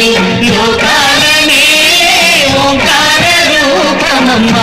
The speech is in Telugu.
ఓంకారమే ఓంకార రూపమమ్మ.